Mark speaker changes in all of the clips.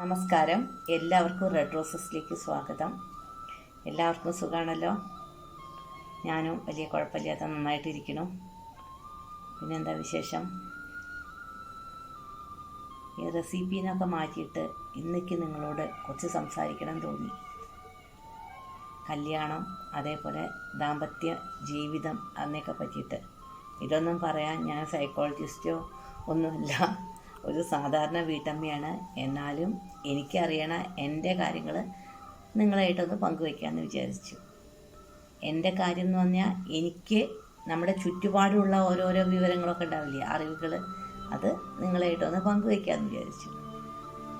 Speaker 1: നമസ്കാരം. എല്ലാവർക്കും റെഡ് റോസസിലേക്ക് സ്വാഗതം. എല്ലാവർക്കും സുഖമാണല്ലോ ഞാനും വലിയ കുഴപ്പമില്ലാത്ത നന്നായിട്ടിരിക്കുന്നു. പിന്നെന്താ വിശേഷം? ഈ റെസിപ്പീനൊക്കെ മാറ്റിയിട്ട് ഇന്നേക്ക് നിങ്ങളോട് കുറച്ച് സംസാരിക്കണം തോന്നി. കല്യാണം അതേപോലെ ദാമ്പത്യ ജീവിതം അതിനെയൊക്കെ പറ്റിയിട്ട്. ഇതൊന്നും പറയാൻ ഞാൻ സൈക്കോളജിസ്റ്റോ ഒന്നുമില്ല. ഒരു സാധാരണ വീട്ടമ്മയാണ്. എന്നാലും എനിക്കറിയണ എന്റെ കാര്യങ്ങൾ നിങ്ങളായിട്ടൊന്ന് പങ്കുവയ്ക്കാമെന്ന് വിചാരിച്ചു. എന്റെ കാര്യം എന്ന് പറഞ്ഞാൽ എനിക്ക് നമ്മുടെ ചുറ്റുപാടുള്ള ഓരോരോ വിവരങ്ങളൊക്കെ ഉണ്ടാവില്ലേ അറിവുകൾ അത് നിങ്ങളായിട്ടൊന്ന് പങ്കുവയ്ക്കാമെന്ന് വിചാരിച്ചു.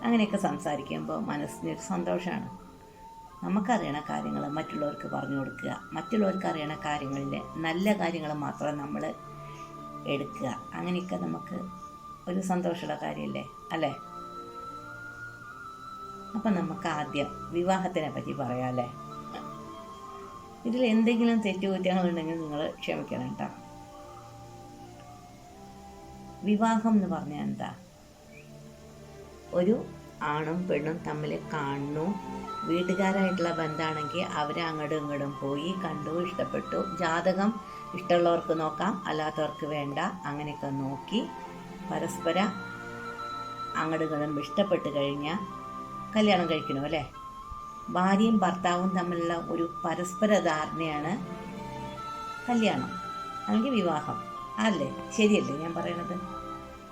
Speaker 1: അങ്ങനെയൊക്കെ സംസാരിക്കുമ്പോൾ മനസ്സിനൊരു സന്തോഷമാണ് നമുക്കറിയണ കാര്യങ്ങൾ മറ്റുള്ളവർക്ക് പറഞ്ഞു കൊടുക്കുക. മറ്റുള്ളവർക്ക് അറിയണ കാര്യങ്ങളിൽ നല്ല കാര്യങ്ങൾ മാത്രം നമ്മൾ എടുക്കുക. അങ്ങനെയൊക്കെ നമുക്ക് ഒരു സന്തോഷമുള്ള കാര്യമല്ലേ? അല്ലേ? അപ്പം നമുക്ക് ആദ്യം വിവാഹത്തിനെ പറ്റി പറയാം അല്ലേ? ഇതിൽ എന്തെങ്കിലും തെറ്റുകുറ്റങ്ങളുണ്ടെങ്കിൽ നിങ്ങൾ ക്ഷമിക്കണം കേട്ടോ. വിവാഹം എന്ന് പറഞ്ഞാൽ എന്താ? ഒരു ആണും പെണ്ണും തമ്മിൽ കാണുന്നു. വീട്ടുകാരായിട്ടുള്ള ബന്ധമാണെങ്കിൽ അവരെ അങ്ങോട്ടും ഇങ്ങോട്ടും പോയി കണ്ടു ഇഷ്ടപ്പെട്ടു. ജാതകം ഇഷ്ടമുള്ളവർക്ക് നോക്കാം അല്ലാത്തവർക്ക് വേണ്ട. അങ്ങനെയൊക്കെ നോക്കി പരസ്പര അങ്ങടുകളും ഇഷ്ടപ്പെട്ട് കഴിഞ്ഞാൽ കല്യാണം കഴിക്കണോ അല്ലേ? ഭാര്യയും ഭർത്താവും തമ്മിലുള്ള ഒരു പരസ്പര ധാരണയാണ് കല്യാണം അല്ലെങ്കിൽ വിവാഹം. അല്ലേ? ശരിയല്ലേ ഞാൻ പറയണത്?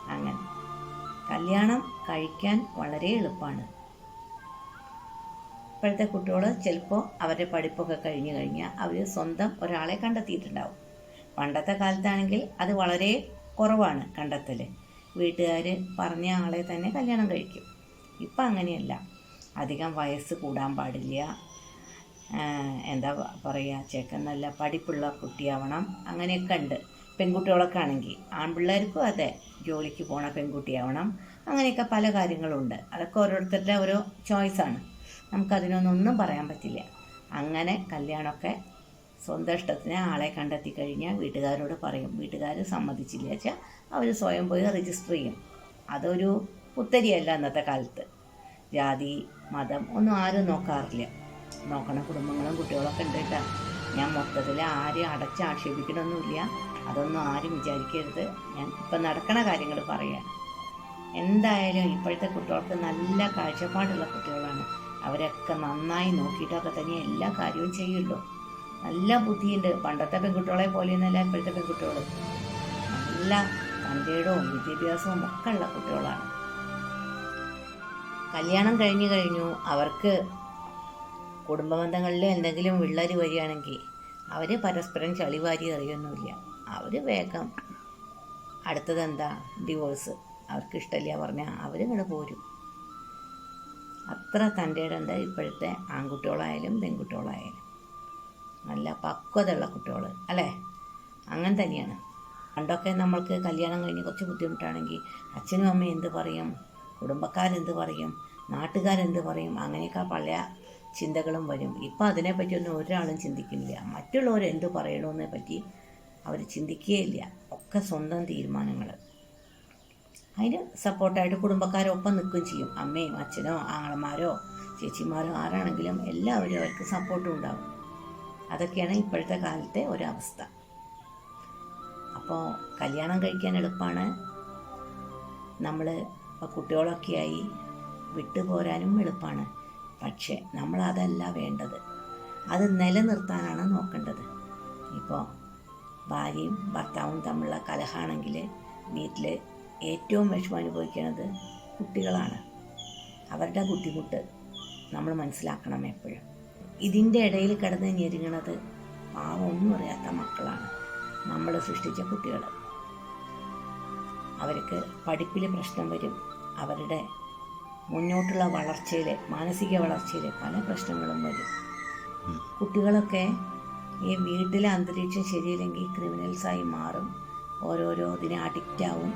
Speaker 1: അങ്ങനെ. കല്യാണം കഴിക്കാൻ വളരെ എളുപ്പമാണ് ഇപ്പോഴത്തെ കുട്ടികൾ ചിലപ്പോൾ അവരുടെ പഠിപ്പൊക്കെ കഴിഞ്ഞു കഴിഞ്ഞാൽ അവർ സ്വന്തം ഒരാളെ കണ്ടെത്തിയിട്ടുണ്ടാവും. പണ്ടത്തെ കാലത്താണെങ്കിൽ അത് വളരെ കുറവാണ് കണ്ടെത്തൽ വീട്ടുകാർ പറഞ്ഞ ആളെ തന്നെ കല്യാണം കഴിക്കും. ഇപ്പം അങ്ങനെയല്ല. അധികം വയസ്സ് കൂടാൻ പാടില്ല. എന്താ പറയുക ചെക്കൻ നല്ല പഠിപ്പുള്ള കുട്ടിയാവണം. അങ്ങനെയൊക്കെ ഉണ്ട്. പെൺകുട്ടികളൊക്കെ ആണെങ്കിൽ ആൺപിള്ളേർക്കും അതെ ജോലിക്ക് പോണ പെൺകുട്ടിയാവണം. അങ്ങനെയൊക്കെ പല കാര്യങ്ങളുണ്ട്. അതൊക്കെ ഓരോരുത്തരുടെ ഓരോ ചോയ്സാണ്. നമുക്കതിനൊന്നും പറയാൻ പറ്റില്ല. അങ്ങനെ കല്യാണമൊക്കെ സ്വന്തം ഇഷ്ടത്തിന് ആളെ കണ്ടെത്തി കഴിഞ്ഞാൽ വീട്ടുകാരോട് പറയും. വീട്ടുകാർ സമ്മതിച്ചില്ല വെച്ചാൽ അവർ സ്വയം പോയി രജിസ്റ്റർ ചെയ്യും. അതൊരു പുത്തരിയല്ല അന്നത്തെ കാലത്ത്. ജാതി മതം ഒന്നും ആരും നോക്കാറില്ല. നോക്കണ കുടുംബങ്ങളും കുട്ടികളൊക്കെ ഉണ്ട് കേട്ടോ. ഞാൻ മൊത്തത്തിൽ ആരെയും അടച്ച് ആക്ഷേപിക്കണമൊന്നുമില്ല അതൊന്നും ആരും വിചാരിക്കരുത്. ഞാൻ ഇപ്പം നടക്കണ കാര്യങ്ങൾ പറയാം. എന്തായാലും ഇപ്പോഴത്തെ കുട്ടികൾക്ക് നല്ല കാഴ്ചപ്പാടുള്ള കുട്ടികളാണ്. അവരൊക്കെ നന്നായി നോക്കിയിട്ടൊക്കെ തന്നെ എല്ലാ കാര്യവും ചെയ്യുള്ളൂ. നല്ല ബുദ്ധിയുണ്ട്. പണ്ടത്തെ പെൺകുട്ടികളെ പോലെയൊന്നുമല്ല ഇപ്പോഴത്തെ പെൺകുട്ടികൾ നല്ല തന്റെയിടവും വിദ്യാഭ്യാസവും ഒക്കെ ഉള്ള കുട്ടികളാണ്. കല്യാണം കഴിഞ്ഞു കഴിഞ്ഞു. അവർക്ക് കുടുംബ ബന്ധങ്ങളിൽ എന്തെങ്കിലും വിള്ളരി വരികയാണെങ്കിൽ അവർ പരസ്പരം ചളിവാരി അറിയൊന്നുമില്ല അവർ വേഗം അടുത്തത് എന്താ? ഡിവോഴ്സ്. അവർക്ക് ഇഷ്ടമില്ല പറഞ്ഞാൽ അവരിങ്ങനെ പോരും. അത്ര തന്റെ ഇടണ്ട് ഇപ്പോഴത്തെ ആൺകുട്ടികളായാലും പെൺകുട്ടികളായാലും. നല്ല പക്വതയുള്ള കുട്ടികൾ അല്ലേ? അങ്ങനെ തന്നെയാണ്. പണ്ടൊക്കെ നമ്മൾക്ക് കല്യാണം കഴിഞ്ഞ് കുറച്ച് ബുദ്ധിമുട്ടാണെങ്കിൽ അച്ഛനും അമ്മയും എന്ത് പറയും? കുടുംബക്കാരെന്ത് പറയും? നാട്ടുകാരെന്ത് പറയും? അങ്ങനെയൊക്കെ പല ചിന്തകളും വരും. ഇപ്പം അതിനെപ്പറ്റിയൊന്നും ഒരാളും ചിന്തിക്കുന്നില്ല. മറ്റുള്ളവർ എന്ത് പറയണമെന്നെ പറ്റി അവർ ചിന്തിക്കുകയില്ല ഒക്കെ സ്വന്തം തീരുമാനങ്ങൾ അതിന് സപ്പോർട്ടായിട്ട് കുടുംബക്കാരൊപ്പം നിൽക്കുകയും ചെയ്യും. അമ്മയും അച്ഛനോ ആങ്ങളമാരോ ചേച്ചിമാരോ ആരാണെങ്കിലും എല്ലാവരും അവർക്ക് സപ്പോർട്ടും ഉണ്ടാവും. അതൊക്കെയാണ് ഇപ്പോഴത്തെ കാലത്തെ ഒരവസ്ഥ. അപ്പോൾ കല്യാണം കഴിക്കാൻ എളുപ്പമാണ് നമ്മൾ ഇപ്പോൾ കുട്ടികളൊക്കെയായി വിട്ടുപോരാനും എളുപ്പമാണ് പക്ഷേ നമ്മളതല്ല വേണ്ടത്. അത് നിലനിർത്താനാണ് നോക്കേണ്ടത്. ഇപ്പോൾ ഭാര്യയും ഭർത്താവും തമ്മിലുള്ള കലഹാണെങ്കിൽ വീട്ടിൽ ഏറ്റവും വിഷമം അനുഭവിക്കുന്നത് കുട്ടികളാണ്. അവരുടെ ബുദ്ധിമുട്ട് നമ്മൾ മനസ്സിലാക്കണം എപ്പോഴും. ഇതിന്റെ ഇടയിൽ കിടന്ന് ഞെരുങ്ങണത് പാവം ഒന്നും അറിയാത്ത മക്കളാണ് നമ്മൾ സൃഷ്ടിച്ച കുട്ടികൾ അവർക്ക് പഠിപ്പിൽ പ്രശ്നം വരും. അവരുടെ മുന്നോട്ടുള്ള വളർച്ചയിൽ മാനസിക വളർച്ചയിൽ പല പ്രശ്നങ്ങളും വരും. കുട്ടികളൊക്കെ ഈ വീട്ടിലെ അന്തരീക്ഷം ശരിയില്ലെങ്കിൽ ക്രിമിനൽസായി മാറും. ഓരോരോ ഇതിന് അഡിക്റ്റ് ആവും.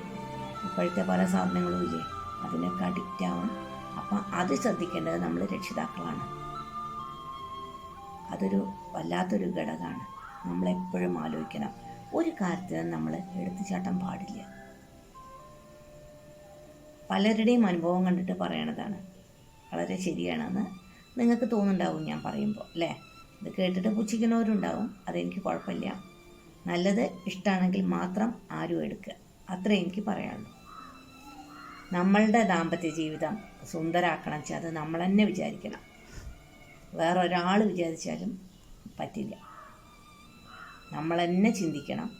Speaker 1: ഇപ്പോഴത്തെ പല സാധനങ്ങളും ഇല്ലേ? അതിനൊക്കെ അഡിക്റ്റ് ആവും. അപ്പം അത് ശ്രദ്ധിക്കേണ്ടത് നമ്മൾ രക്ഷിതാക്കളാണ്. അതൊരു വല്ലാത്തൊരു ഘടകമാണ്. നമ്മളെപ്പോഴും ആലോചിക്കണം. ഒരു കാര്യത്തിനും നമ്മൾ എടുത്തുചാട്ടം പാടില്ല. പലരുടെയും അനുഭവം കണ്ടിട്ട് പറയണതാണ്. വളരെ ശരിയാണെന്ന് നിങ്ങൾക്ക് തോന്നുന്നുണ്ടാവും ഞാൻ പറയുമ്പോൾ അല്ലേ? ഇത് കേട്ടിട്ട് പുച്ഛിക്കുന്നവരുണ്ടാവും. അതെനിക്ക് കുഴപ്പമില്ല. നല്ലത് ഇഷ്ടമാണെങ്കിൽ മാത്രം ആരും എടുക്കുക. അത്ര എനിക്ക് പറയാനുള്ളൂ. നമ്മളുടെ ദാമ്പത്യ ജീവിതം സുന്ദരാക്കണം. വെച്ചാൽ അത് നമ്മൾ തന്നെ വിചാരിക്കണം. വേറെ ഒരാൾ വിചാരിച്ചാലും പറ്റില്ല. നമ്മൾ തന്നെ ചിന്തിക്കണം.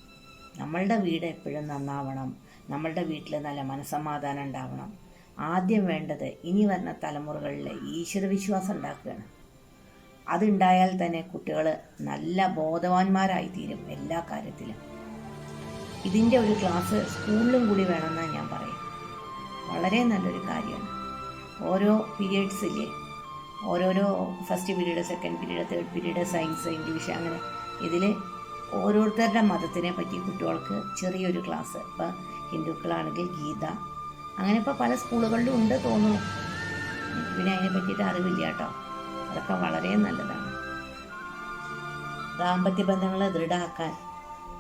Speaker 1: നമ്മളുടെ വീട് എപ്പോഴും നന്നാവണം. നമ്മളുടെ വീട്ടിൽ നല്ല മനസ്സമാധാനം ഉണ്ടാവണം. ആദ്യം വേണ്ടത് ഇനി വരുന്ന തലമുറകളിൽ ഈശ്വരവിശ്വാസം ഉണ്ടാക്കുകയാണ്. അതുണ്ടായാൽ തന്നെ കുട്ടികൾ നല്ല ബോധവാന്മാരായി തീരും എല്ലാ കാര്യത്തിലും. ഇതിന്റെ ഒരു ക്ലാസ് സ്കൂളിലും കൂടി വേണമെന്നാണ് ഞാൻ പറയും. വളരെ നല്ലൊരു കാര്യമാണ്. ഓരോ പീരിയഡ്സ് ഇല്ലേ ഓരോരോ first period second period third period science English അങ്ങനെ ഇതിൽ ഓരോരുത്തരുടെ മതത്തിനെ പറ്റി കുട്ടികൾക്ക് ചെറിയൊരു ക്ലാസ് ഇപ്പോൾ ഹിന്ദുക്കളാണെങ്കിൽ ഗീത. അങ്ങനെ ഇപ്പോൾ പല സ്കൂളുകളിലും ഉണ്ട് തോന്നുന്നു. പിന്നെ അതിനെ പറ്റിയിട്ട് അറിവില്ല കേട്ടോ. അതൊക്കെ വളരെ നല്ലതാണ്. ദാമ്പത്യ ബന്ധങ്ങൾ ദൃഢമാക്കാൻ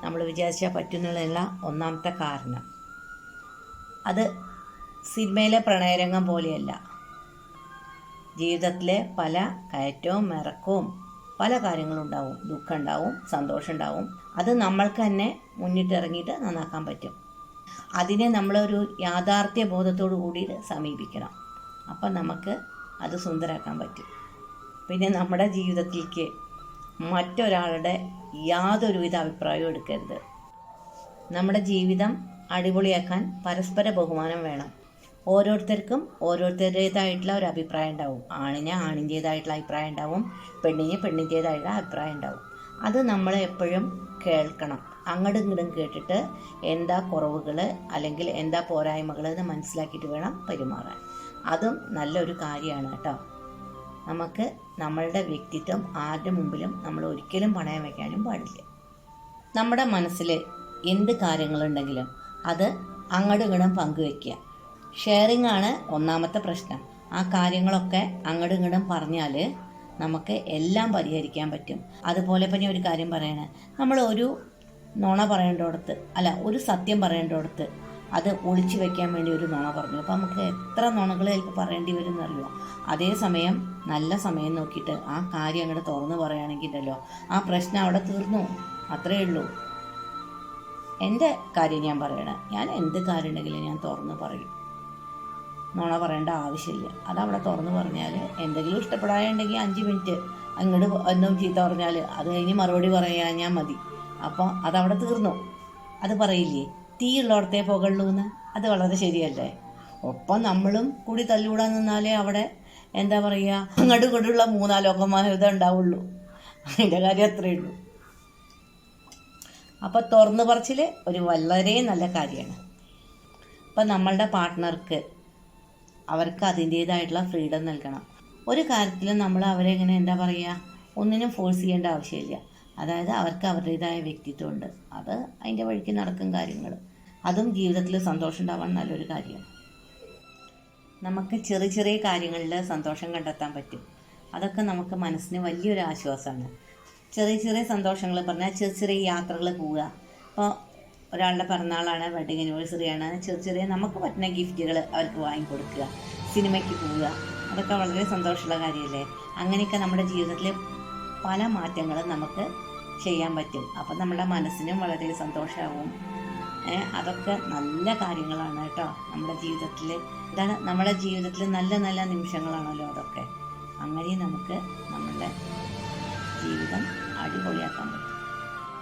Speaker 1: നമ്മൾ വിചാരിച്ചാൽ പറ്റുന്നുള്ള ഒന്നാമത്തെ കാരണം. അത് സിനിമയിലെ പ്രണയരംഗം പോലെയല്ല. ജീവിതത്തിലെ പല കയറ്റവും ഇറക്കവും പല കാര്യങ്ങളും ഉണ്ടാവും. ദുഃഖം ഉണ്ടാവും സന്തോഷം ഉണ്ടാവും. അത് നമ്മൾക്ക് തന്നെ മുന്നിട്ടിറങ്ങിയിട്ട് നന്നാക്കാൻ പറ്റും. അതിനെ നമ്മളൊരു യാഥാർത്ഥ്യ ബോധത്തോടു കൂടി സമീപിക്കണം. അപ്പം നമുക്ക് അത് സുന്ദരാക്കാൻ പറ്റും. പിന്നെ നമ്മുടെ ജീവിതത്തിലേക്ക് മറ്റൊരാളുടെ യാതൊരുവിധ അഭിപ്രായവും എടുക്കരുത്. നമ്മുടെ ജീവിതം അടിപൊളിയാക്കാൻ പരസ്പര ബഹുമാനം വേണം. ഓരോരുത്തർക്കും ഓരോരുത്തരുടേതായിട്ടുള്ള ഒരു അഭിപ്രായം ഉണ്ടാവും. ആണിന് ആണിന്റേതായിട്ടുള്ള അഭിപ്രായം ഉണ്ടാവും. പെണ്ണിന് പെണ്ണിന്റേതായിട്ടുള്ള അഭിപ്രായം ഉണ്ടാവും. അത് നമ്മൾ എപ്പോഴും കേൾക്കണം. അങ്ങോട്ടും ഇങ്ങോട്ടും കേട്ടിട്ട് എന്താ കുറവുകൾ അല്ലെങ്കിൽ എന്താ പോരായ്മകൾ എന്ന് മനസ്സിലാക്കിയിട്ട് വേണം പെരുമാറാൻ. അതും നല്ലൊരു കാര്യമാണ് കേട്ടോ. നമുക്ക് നമ്മളുടെ വ്യക്തിത്വം ആരുടെ മുമ്പിലും നമ്മൾ ഒരിക്കലും പണയം വയ്ക്കാനും പാടില്ല. നമ്മുടെ മനസ്സിൽ എന്ത് കാര്യങ്ങളുണ്ടെങ്കിലും അത് അങ്ങോട്ടും ഇങ്ങോട്ടും പങ്കുവെക്കുക ഷെയറിംഗ് ആണ് ഒന്നാമത്തെ പ്രശ്നം. ആ കാര്യങ്ങളൊക്കെ അങ്ങോട്ടും ഇങ്ങടും പറഞ്ഞാൽ നമുക്ക് എല്ലാം പരിഹരിക്കാൻ പറ്റും. അതുപോലെ തന്നെ ഒരു കാര്യം പറയണേ. നമ്മൾ ഒരു നുണ പറയേണ്ടടുത്ത് അല്ല ഒരു സത്യം പറയേണ്ടടുത്ത് അത് ഒളിച്ചു വെക്കാൻ വേണ്ടി ഒരു നുണ പറഞ്ഞു. അപ്പോൾ നമുക്ക് എത്ര നുണകൾ ചിലപ്പോൾ പറയേണ്ടി വരും എന്നറിയോ അതേസമയം നല്ല സമയം നോക്കിയിട്ട് ആ കാര്യം അങ്ങോട്ട് തുറന്നു പറയുകയാണെങ്കിൽ ഉണ്ടല്ലോ ആ പ്രശ്നം അവിടെ തീർന്നു. അത്രയേ ഉള്ളൂ. എന്റെ കാര്യം ഞാൻ പറയണേ. ഞാൻ എന്ത് കാര്യം ഉണ്ടെങ്കിലും ഞാൻ തുറന്ന് പറയും. നുണ പറയേണ്ട ആവശ്യമില്ല. അതവിടെ തുറന്ന് പറഞ്ഞാൽ എന്തെങ്കിലും ഇഷ്ടപ്പെടാനുണ്ടെങ്കിൽ അഞ്ച് മിനിറ്റ് അങ്ങോട്ട് എന്നും ചീത്ത പറഞ്ഞാൽ അത് കഴിഞ്ഞ് മറുപടി പറയാൻ ഞാൻ മതി. അപ്പോൾ അതവിടെ തീർന്നു. അത് പറയില്ലേ? തീയുള്ളടത്തേ പുകള്ളൂ എന്ന് അത് വളരെ ശരിയല്ലേ? ഒപ്പം നമ്മളും കൂടി തല്ലുകൂടാൻ നിന്നാലേ അവിടെ എന്താ പറയുക അങ്ങോട്ടും ഇങ്ങോട്ടുള്ള മൂന്നാലോകമാനത ഉണ്ടാവുള്ളൂ. അതിന്റെ കാര്യം അത്രയേ ഉള്ളൂ. അപ്പോൾ തുറന്നു പറച്ചിൽ ഒരു വളരെ നല്ല കാര്യമാണ്. അപ്പം നമ്മളുടെ പാർട്ട്ണർക്ക് അവർക്ക് അതിന്റേതായിട്ടുള്ള ഫ്രീഡം നൽകണം. ഒരു കാര്യത്തിലും നമ്മൾ അവരെ എങ്ങനെ എന്താ പറയുക ഒന്നിനും ഫോഴ്സ് ചെയ്യേണ്ട ആവശ്യമില്ല. അതായത് അവർക്ക് അവരുടേതായ വ്യക്തിത്വമുണ്ട്. അത് അതിന്റെ വഴിക്ക് നടക്കും കാര്യങ്ങൾ. അതും ജീവിതത്തിൽ സന്തോഷം ഉണ്ടാവാൻ നല്ലൊരു കാര്യമാണ്. നമുക്ക് ചെറിയ ചെറിയ കാര്യങ്ങളിൽ സന്തോഷം കണ്ടെത്താൻ പറ്റും. അതൊക്കെ നമുക്ക് മനസ്സിന് വലിയൊരു ആശ്വാസമാണ്. ചെറിയ ചെറിയ സന്തോഷങ്ങൾ പറഞ്ഞാൽ ചെറിയ ചെറിയ യാത്രകൾ പോവുക. ഇപ്പോൾ ഒരാളുടെ പിറന്നാളാണ് വെഡിങ് ആനിവേഴ്സറിയാണ് ചെറിയ ചെറിയ നമുക്ക് പറ്റുന്ന ഗിഫ്റ്റുകൾ അവർക്ക് വാങ്ങിക്കൊടുക്കുക സിനിമയ്ക്ക് പോവുക. അതൊക്കെ വളരെ സന്തോഷമുള്ള കാര്യമല്ലേ? അങ്ങനെയൊക്കെ നമ്മുടെ ജീവിതത്തിൽ പല മാറ്റങ്ങളും നമുക്ക് ചെയ്യാൻ പറ്റും. അപ്പം നമ്മുടെ മനസ്സിനും വളരെ സന്തോഷമാവും അതൊക്കെ നല്ല കാര്യങ്ങളാണ് കേട്ടോ നമ്മുടെ ജീവിതത്തിൽ ഇതാണ് നമ്മുടെ ജീവിതത്തിൽ നല്ല നല്ല നിമിഷങ്ങളാണല്ലോ അതൊക്കെ. അങ്ങനെ നമുക്ക് നമ്മുടെ ജീവിതം അടിപൊളിയാക്കാൻ പറ്റും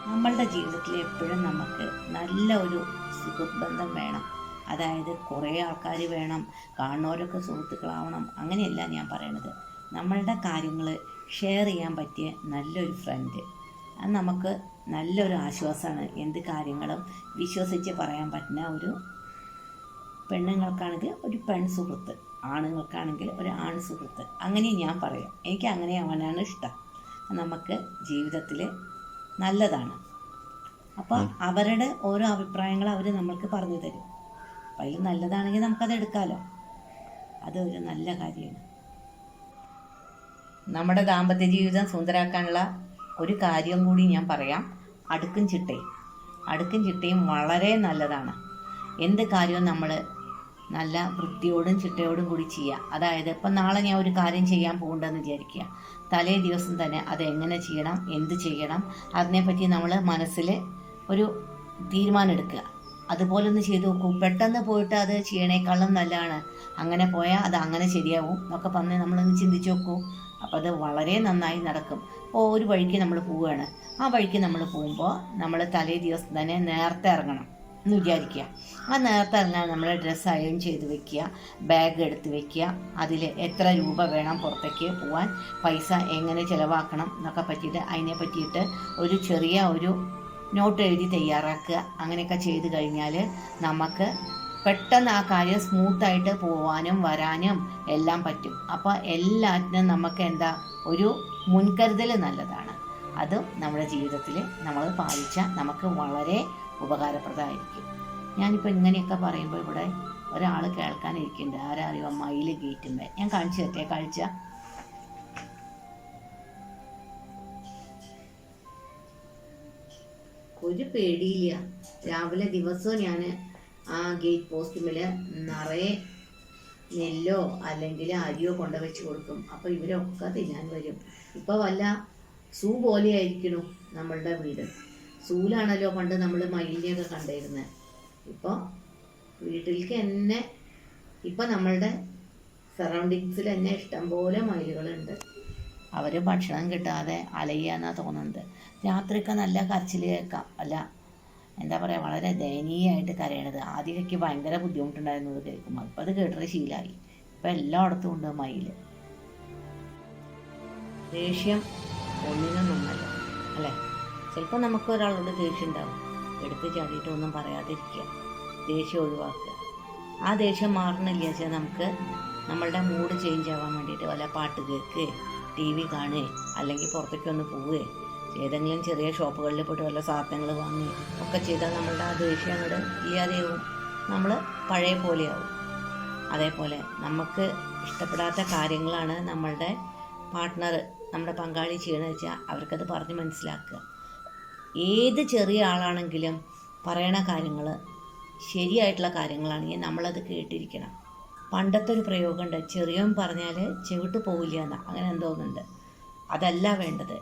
Speaker 1: നമ്മളുടെ ജീവിതത്തിൽ എപ്പോഴും നമുക്ക് നല്ല ഒരു സുഖബന്ധം വേണം. അതായത് കുറേ ആൾക്കാർ വേണം കാണുന്നവരൊക്കെ സുഹൃത്തുക്കളാവണം അങ്ങനെയല്ല ഞാൻ പറയണത്. നമ്മളുടെ കാര്യങ്ങൾ ഷെയർ ചെയ്യാൻ പറ്റിയ നല്ലൊരു ഫ്രണ്ട് അത് നമുക്ക് നല്ലൊരു ആശ്വാസമാണ് എന്ത് കാര്യങ്ങളും വിശ്വസിച്ച് പറയാൻ പറ്റുന്ന ഒരു പെണ്ണുങ്ങൾക്കാണെങ്കിൽ ഒരു പെൺ സുഹൃത്ത് ആണുങ്ങൾക്കാണെങ്കിൽ ഒരു ആൺ സുഹൃത്ത്. അങ്ങനെ ഞാൻ പറയാം. എനിക്ക് അങ്ങനെ ആവാനാണ് ഇഷ്ടം. നമുക്ക് ജീവിതത്തിൽ നല്ലതാണ്. അപ്പോൾ അവരുടെ ഓരോ അഭിപ്രായങ്ങൾ അവർ നമ്മൾക്ക് പറഞ്ഞു തരും. അപ്പം അതിൽ നല്ലതാണെങ്കിൽ നമുക്കത് എടുക്കാമല്ലോ അതൊരു നല്ല കാര്യമാണ്. നമ്മുടെ ദാമ്പത്യ ജീവിതം സുന്ദരാക്കാനുള്ള ഒരു കാര്യം കൂടി ഞാൻ പറയാം. അടുക്കും ചിട്ടയും. അടുക്കും ചിട്ടയും വളരെ നല്ലതാണ്. എന്ത് കാര്യവും നമ്മൾ നല്ല വൃത്തിയോടും ചിട്ടയോടും കൂടി ചെയ്യുക. അതായത് ഇപ്പം നാളെ ഞാൻ ഒരു കാര്യം ചെയ്യാൻ പോകണ്ടെന്ന് വിചാരിക്കുക. തലേ ദിവസം തന്നെ അത് എങ്ങനെ ചെയ്യണം എന്ത് ചെയ്യണം അതിനെപ്പറ്റി നമ്മൾ മനസ്സിൽ ഒരു തീരുമാനം എടുക്കുക അതുപോലെ ഒന്ന് ചെയ്തു നോക്കൂ. പെട്ടെന്ന് പോയിട്ട് അത് ചെയ്യണേക്കാളും നല്ലതാണ്. അങ്ങനെ പോയാൽ അത് അങ്ങനെ ശരിയാവും എന്നൊക്കെ പറഞ്ഞ് നമ്മളൊന്ന് ചിന്തിച്ച് നോക്കൂ. അപ്പോൾ അത് വളരെ നന്നായി നടക്കും. ഇപ്പോൾ ഒരു വഴിക്ക് നമ്മൾ പോവുകയാണ്. ആ വഴിക്ക് നമ്മൾ പോകുമ്പോൾ നമ്മൾ തലേ ദിവസം തന്നെ നേരത്തെ ഇറങ്ങണം. എന്ന് വിചാരിക്കുക. ആ നേരത്തെ തന്നെ നമ്മൾ ഡ്രസ്സ് അയൺ ചെയ്ത് വെക്കുക ബാഗ് എടുത്ത് വെക്കുക. അതിൽ എത്ര രൂപ വേണം പുറത്തേക്ക് പോകാൻ പൈസ എങ്ങനെ ചിലവാക്കണം എന്നൊക്കെ പറ്റിയിട്ട് അതിനെ പറ്റിയിട്ട് ഒരു ചെറിയ ഒരു നോട്ട് എഴുതി തയ്യാറാക്കുക. അങ്ങനെയൊക്കെ ചെയ്ത് കഴിഞ്ഞാൽ നമുക്ക് പെട്ടെന്ന് ആ കാര്യം സ്മൂത്തായിട്ട് പോവാനും വരാനും എല്ലാം പറ്റും. അപ്പോൾ എല്ലാറ്റിനും നമുക്ക് എന്താ? ഒരു മുൻകരുതൽ നല്ലതാണ്. അതും നമ്മുടെ ജീവിതത്തിൽ നമ്മൾ പാലിച്ചാൽ നമുക്ക് വളരെ ഉപകാരപ്രദമായിരിക്കും. ഞാനിപ്പോൾ ഇങ്ങനെയൊക്കെ പറയുമ്പോൾ ഇവിടെ ഒരാൾ കേൾക്കാനിരിക്കുന്നുണ്ട്. ആരാ മയിൽ ഗേറ്റുമ്പേ ഞാൻ കാണിച്ചു തരട്ടെ? കാഴ്ച ഒരു പേടിയില്ല. രാവിലെ ദിവസവും ഞാൻ ആ ഗേറ്റ് പോസ്റ്റുമിൽ നിറയെ നെല്ലോ അല്ലെങ്കിൽ അരിയോ കൊണ്ടുവച്ച് കൊടുക്കും. അപ്പോൾ ഇവരൊക്കെ തിന്നാൻ വരും. ഇപ്പോൾ വല്ല സൂ പോലെ ആയിരിക്കണു നമ്മളുടെ വീട്. സൂലാണല്ലോ പണ്ട് നമ്മൾ മയിലിനെയൊക്കെ കണ്ടിരുന്നത് ഇപ്പോൾ വീട്ടിലേക്ക് തന്നെ ഇപ്പം നമ്മളുടെ സറൗണ്ടിങ്സിൽ തന്നെ ഇഷ്ടംപോലെ മയിലുകളുണ്ട്. അവർ ഭക്ഷണം കിട്ടാതെ അലയാന്നാ തോന്നുന്നത്. രാത്രിയൊക്കെ നല്ല കരച്ചിൽ കേൾക്കാം. അല്ല എന്താ പറയുക വളരെ ദയനീയമായിട്ട് കരയണത്. ആദ്യമൊക്കെ ഭയങ്കര ബുദ്ധിമുട്ടുണ്ടായിരുന്നു ഇത് കേൾക്കുമ്പോൾ ഇപ്പം അത് കേട്ടിട്ട് ശീലമായി ഇപ്പം എല്ലായിടത്തും ഉണ്ട് മയിൽ ദേഷ്യം ഒന്നിനും അല്ലേ? ചിലപ്പോൾ നമുക്ക് ഒരാളോട് ദേഷ്യം ഉണ്ടാവും എടുത്ത് ചാടിയിട്ട് ഒന്നും പറയാതിരിക്കുക. ദേഷ്യം ഒഴിവാക്കുക. ആ ദേഷ്യം മാറണില്ല വെച്ചാൽ നമുക്ക് നമ്മളുടെ മൂഡ് ചേഞ്ച് ആവാൻ വേണ്ടിയിട്ട് വല്ല പാട്ട് കേൾക്കുക ടി വി കാണുക അല്ലെങ്കിൽ പുറത്തേക്ക് ഒന്ന് പോവുക ഏതെങ്കിലും ചെറിയ ഷോപ്പുകളിൽ പോയിട്ട് വല്ല സാധനങ്ങൾ വാങ്ങി ഒക്കെ ചെയ്താൽ നമ്മളുടെ ആ ദേഷ്യം അങ്ങോട്ട് ഇല്ലാതെയാവും നമ്മൾ പഴയ പോലെയാവും. അതേപോലെ നമുക്ക് ഇഷ്ടപ്പെടാത്ത കാര്യങ്ങളാണ് നമ്മളുടെ പാർട്ട്ണർ നമ്മുടെ പങ്കാളി ചെയ്യണമെന്ന് വെച്ചാൽ അവർക്കത് പറഞ്ഞ് മനസ്സിലാക്കുക. ഏത് ചെറിയ ആളാണെങ്കിലും പറയണ കാര്യങ്ങൾ ശരിയായിട്ടുള്ള കാര്യങ്ങളാണെങ്കിൽ നമ്മളത് കേട്ടിരിക്കണം. പണ്ടത്തെ ഒരു പ്രയോഗമുണ്ട്. ചെറിയവൻ പറഞ്ഞാൽ ചെവിട്ട് പോവില്ല എന്ന് അങ്ങനെ എന്തോന്നുണ്ട് അതല്ല വേണ്ടത്.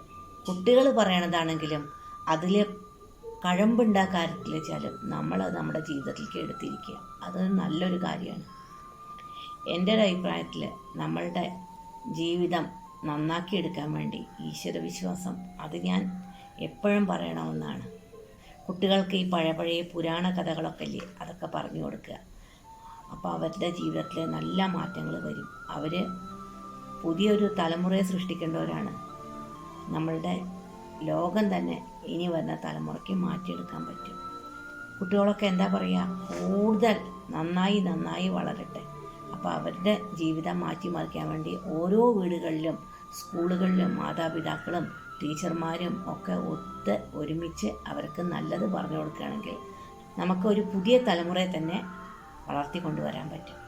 Speaker 1: കുട്ടികൾ പറയണതാണെങ്കിലും അതിൽ കഴമ്പുണ്ടാ കാര്യത്തിൽ വെച്ചാലും നമ്മൾ നമ്മുടെ ജീവിതത്തിൽ എടുത്തിരിക്കുക. അത് നല്ലൊരു കാര്യമാണ്. എന്റെ ഒരു അഭിപ്രായത്തിൽ നമ്മളുടെ ജീവിതം നന്നാക്കി എടുക്കാൻ വേണ്ടി ഈശ്വരവിശ്വാസം അത് ഞാൻ എപ്പോഴും പറയണമെന്നാണ്. കുട്ടികൾക്ക് ഈ പഴയ പഴയ പുരാണ കഥകളൊക്കെ അല്ലേ അതൊക്കെ പറഞ്ഞു കൊടുക്കുക. അപ്പോൾ അവരുടെ ജീവിതത്തിൽ നല്ല മാറ്റങ്ങൾ വരും. അവർ പുതിയൊരു തലമുറയെ സൃഷ്ടിക്കേണ്ടവരാണ്. നമ്മളുടെ ലോകം തന്നെ ഇനി വരുന്ന തലമുറയ്ക്ക് മാറ്റിയെടുക്കാൻ പറ്റും. കുട്ടികളൊക്കെ എന്താ പറയുക? കൂടുതൽ നന്നായി നന്നായി വളരട്ടെ. അപ്പോൾ അവരുടെ ജീവിതം മാറ്റിമറിക്കാൻ വേണ്ടി ഓരോ വീടുകളിലും സ്കൂളുകളിലും മാതാപിതാക്കളും ടീച്ചർമാരും ഒക്കെ ഒത്ത് ഒരുമിച്ച് അവർക്ക് നല്ലത് പറഞ്ഞു കൊടുക്കുകയാണെങ്കിൽ നമുക്ക് ഒരു പുതിയ തലമുറയെ തന്നെ വളർത്തിക്കൊണ്ടുവരാൻ പറ്റും.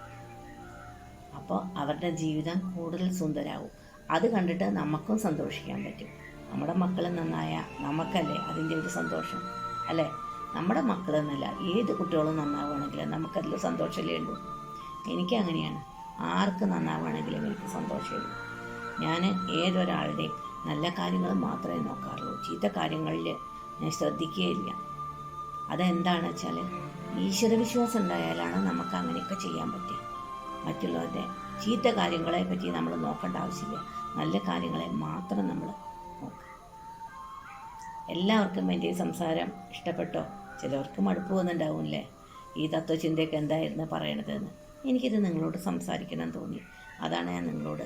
Speaker 1: അപ്പോൾ അവരുടെ ജീവിതം കൂടുതൽ സുന്ദരാവും അത് കണ്ടിട്ട് നമുക്കും സന്തോഷിക്കാൻ പറ്റും. നമ്മുടെ മക്കൾ നന്നായ നമുക്കല്ലേ അതിന്റെ ഒരു സന്തോഷം? അല്ലേ? നമ്മുടെ മക്കൾ എന്നല്ല ഏത് കുട്ടികളും നന്നാവുകയാണെങ്കിലും നമുക്കതിൽ സന്തോഷമല്ലേ ഉള്ളൂ? എനിക്ക് അങ്ങനെയാണ്. ആർക്ക് നന്നാവുകയാണെങ്കിലും എനിക്ക് സന്തോഷമുള്ളൂ ഞാൻ ഏതൊരാളുടെയും നല്ല കാര്യങ്ങൾ മാത്രമേ നോക്കാറുള്ളൂ. ചീത്ത കാര്യങ്ങളിൽ ഞാൻ ശ്രദ്ധിക്കുകയില്ല. അതെന്താണ് വെച്ചാൽ ഈശ്വരവിശ്വാസം ഉണ്ടായാലാണ് നമുക്ക് അങ്ങനെയൊക്കെ ചെയ്യാൻ പറ്റുക. മറ്റുള്ളവരുടെ ചീത്ത കാര്യങ്ങളെ പറ്റി നമ്മൾ നോക്കേണ്ട ആവശ്യമില്ല. നല്ല കാര്യങ്ങളെ മാത്രം നമ്മൾ നോക്കുക. എല്ലാവർക്കും എന്റെ സംസാരം ഇഷ്ടപ്പെട്ടോ? ചിലവർക്ക് മടുപ്പ് വന്നിട്ടുണ്ടാവില്ലേ ഈ തത്വചിന്തയൊക്കെ എന്തായിരുന്നു പറയണതെന്ന്. എനിക്കിത് നിങ്ങളോട് സംസാരിക്കണം തോന്നി. അതാണ് ഞാൻ നിങ്ങളോട്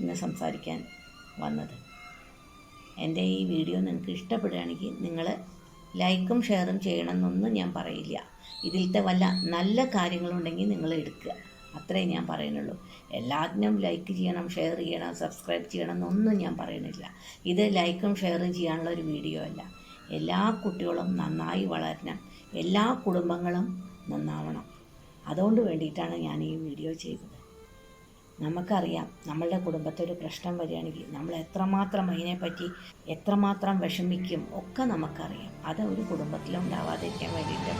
Speaker 1: ഇന്ന് സംസാരിക്കാൻ വന്നത്. എന്റെ ഈ വീഡിയോ നിങ്ങൾക്ക് ഇഷ്ടപ്പെടുകയാണെങ്കിൽ നിങ്ങൾ ലൈക്കും ഷെയറും ചെയ്യണമെന്നൊന്നും ഞാൻ പറയില്ല. ഇതിലത്തെ വല്ല നല്ല കാര്യങ്ങളുണ്ടെങ്കിൽ നിങ്ങൾ എടുക്കുക. അത്രേ ഞാൻ പറയുന്നുള്ളൂ. എല്ലാത്തിനും ലൈക്ക് ചെയ്യണം ഷെയർ ചെയ്യണം സബ്സ്ക്രൈബ് ചെയ്യണം എന്നൊന്നും ഞാൻ പറയുന്നില്ല. ഇത് ലൈക്കും ഷെയറും ചെയ്യാനുള്ള ഒരു വീഡിയോ അല്ല. എല്ലാ കുട്ടികളും നന്നായി വളരണം. എല്ലാ കുടുംബങ്ങളും നന്നാവണം. അതുകൊണ്ട് വേണ്ടിയിട്ടാണ് ഞാൻ ഈ വീഡിയോ ചെയ്തത് നമുക്കറിയാം നമ്മളുടെ കുടുംബത്തിൽ ഒരു പ്രശ്നം വരികയാണെങ്കിൽ നമ്മൾ എത്രമാത്രം അതിനെപ്പറ്റി എത്രമാത്രം വിഷമിക്കും ഒക്കെ നമുക്കറിയാം. അത് ഒരു കുടുംബത്തിലും ഉണ്ടാവാതിരിക്കാൻ വേണ്ടിയിട്ട്.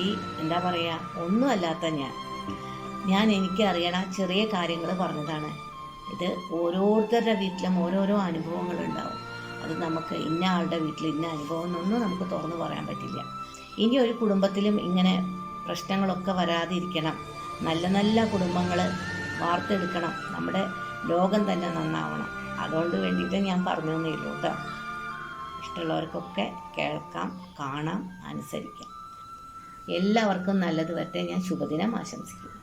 Speaker 1: ഈ എന്താ പറയുക ഒന്നുമല്ലാത്ത ഞാൻ. ഞാൻ എനിക്കറിയണ ചെറിയ കാര്യങ്ങൾ പറഞ്ഞതാണ്. ഇത് ഓരോരുത്തരുടെ വീട്ടിലും ഓരോരോ അനുഭവങ്ങളുണ്ടാവും അത് നമുക്ക് ഇന്ന ആളുടെ വീട്ടിൽ ഇന്ന അനുഭവം എന്നൊന്നും നമുക്ക് തുറന്നു പറയാൻ പറ്റില്ല. ഇനി ഒരു കുടുംബത്തിലും ഇങ്ങനെ പ്രശ്നങ്ങളൊക്കെ വരാതിരിക്കണം. നല്ല നല്ല കുടുംബങ്ങൾ വാർത്തെടുക്കണം. നമ്മുടെ ലോകം തന്നെ നന്നാവണം. അതുകൊണ്ട് വേണ്ടിയിട്ട് ഞാൻ പറഞ്ഞു തന്നേ ഉള്ളൂ കേട്ടോ. ഇഷ്ടമുള്ളവർക്കൊക്കെ കേൾക്കാം കാണാം അനുസരിക്കാം. എല്ലാവർക്കും നല്ലത് വരട്ടെ. ഞാൻ ശുഭദിനം ആശംസിക്കുന്നു.